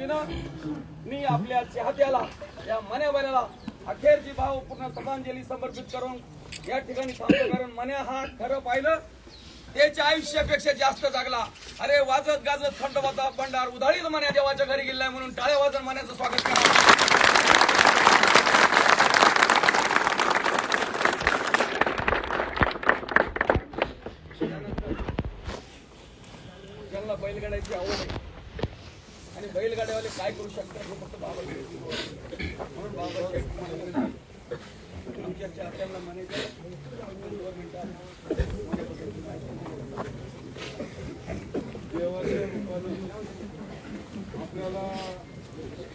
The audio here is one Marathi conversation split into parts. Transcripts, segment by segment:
मी आपल्या चाहत्याला या मन्यावाल्याला अखेरची भावपूर्ण श्रद्धांजली समर्पित करून या ठिकाणी सांगतो कारण मन्या हा खरं पाहिलं. त्याच्या आयुष्यापेक्षा जास्त जागला अरे वाजत गाजत खंडोबाचा भंडार उधाळीत मन्या देवाच्या घरी गेलाय म्हणून टाळ्या वाजत मन्याचं स्वागत करा. ज्यांना बैलगाड्याची आवड आहे आणि बैलगाड्यावाले काय करू शकतात हे फक्त बाबा म्हणून बाबा आमच्या चाहत्यांना म्हणायचं देवाच्या रूपाने आपल्याला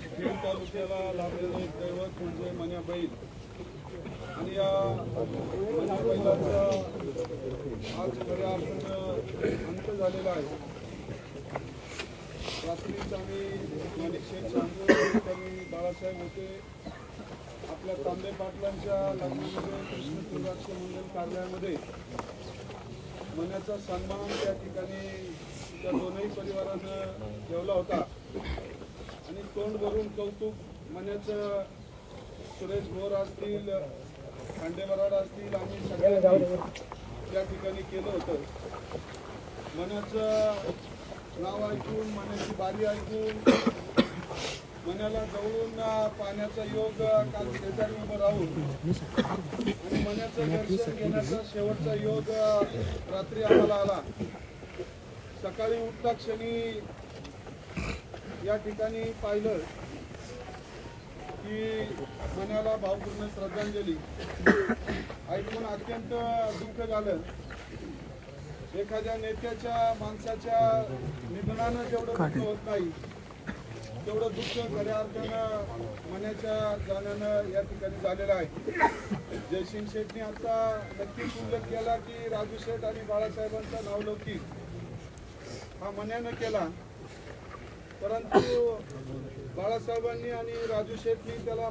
खेड तालुक्याला लाभलेलं एक दैवत म्हणजे मन्या बैल. आणि या मन्या बैलाचा आज खऱ्या अर्थानं अंत झालेला आहे. प्राथमिक आम्ही माणिक शेठ सांगू त्यांनी बाळासाहेब होते. आपल्या तांबे पाटलांच्या लग्नामध्ये कृष्ण राष्ट्र मंडळ कार्यालयामध्ये मनाचा सन्मान त्या ठिकाणी त्या दोनही परिवारानं ठेवला होता. आणि तोंड भरून कौतुक मनाचं सुरेश भोर असतील खांडेवराड असतील आम्ही सगळ्या त्या ठिकाणी केलं होतं. मनाचं नाव ऐकून मनाची बारी ऐकून मनाला जवळून पाण्याचा योग काल शेजारी उभं राहून आणि मनाचं दर्शन घेण्याचा शेवटचा योग रात्री आम्हाला आला. सकाळी उठता क्षणी या ठिकाणी पाहिलं की मनाला भावपूर्ण श्रद्धांजली. ऐकून अत्यंत दुःख झालं. एखाद्या नेत्याच्या माणसाच्या निधनानं जेवढं दुःख होत नाही तेवढं दुःख खऱ्या अर्थानं मनाच्या जाण्यानं या ठिकाणी झालेलं आहे. जयसिंग शेठने आता नक्कीच उल्लेख केला की राजू शेठ आणि बाळासाहेबांचा नावलौकिक हा मनानं केला. परंतु बाळासाहेबांनी आणि राजू शेठनी त्याला